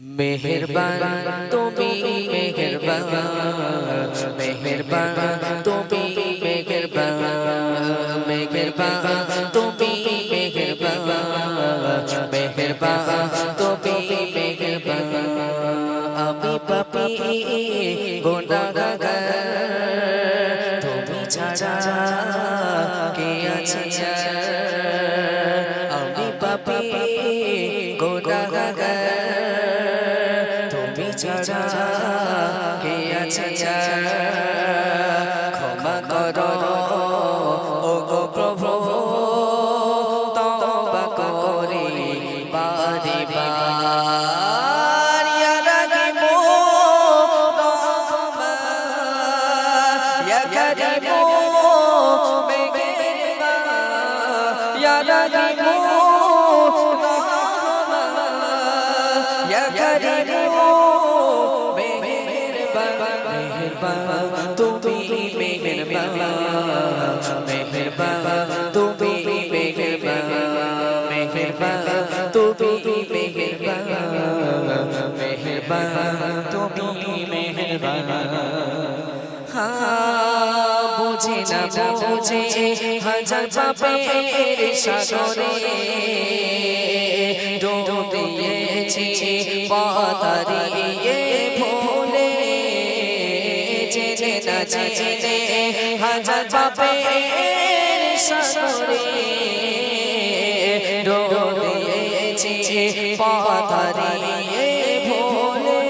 মেহেরবান তুমি মেহেরবান মেহেরবান তুমি মেহেরবান মেহেরবান তুমি মেহেরবান মেহেরবান তুমি মেহেরবান। আমি পাপি গোনাগার তুমি ছাড়া কে আছে আমি পাপি গোনাগার ছাড়া কে আছে ক্ষমা করো ও গো প্রভু তবা করে বারে বার ইয়া রাগিবো মেহেরবান তুমি মেহেরবান মেহেরবান, তুমি মেহেরবান মেহেরবান, তুমি মেহেরবান মেহেরবান, তুমি মেহেরবান। হ্যাঁ বুঝে না বুঝে হাজার পাপের সাগরে ডুব দিয়েছি পাতারিয়ে জেনে হাজার পাপের সাগরে ডুব দিয়েছি পাতারিয়ে ভুলে।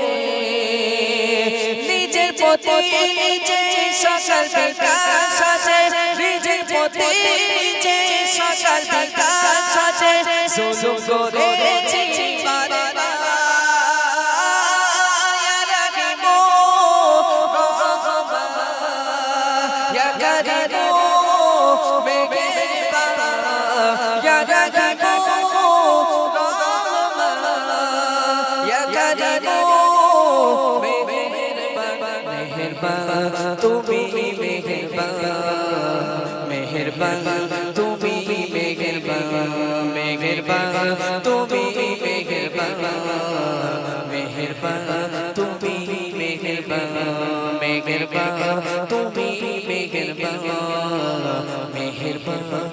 নিজের পথে নিজে সকাল বিকাশ আছে নিজের পথে নিজে সকাল বিকাশ আছে জুলুম করেছি তুমি মেহেরবান মেহেরবান তুমি মেহেরবান মেহেরবান তুমি তুমি মেহেরবান। মেহেরবান তুমি মেহেরবা মেহেরবান।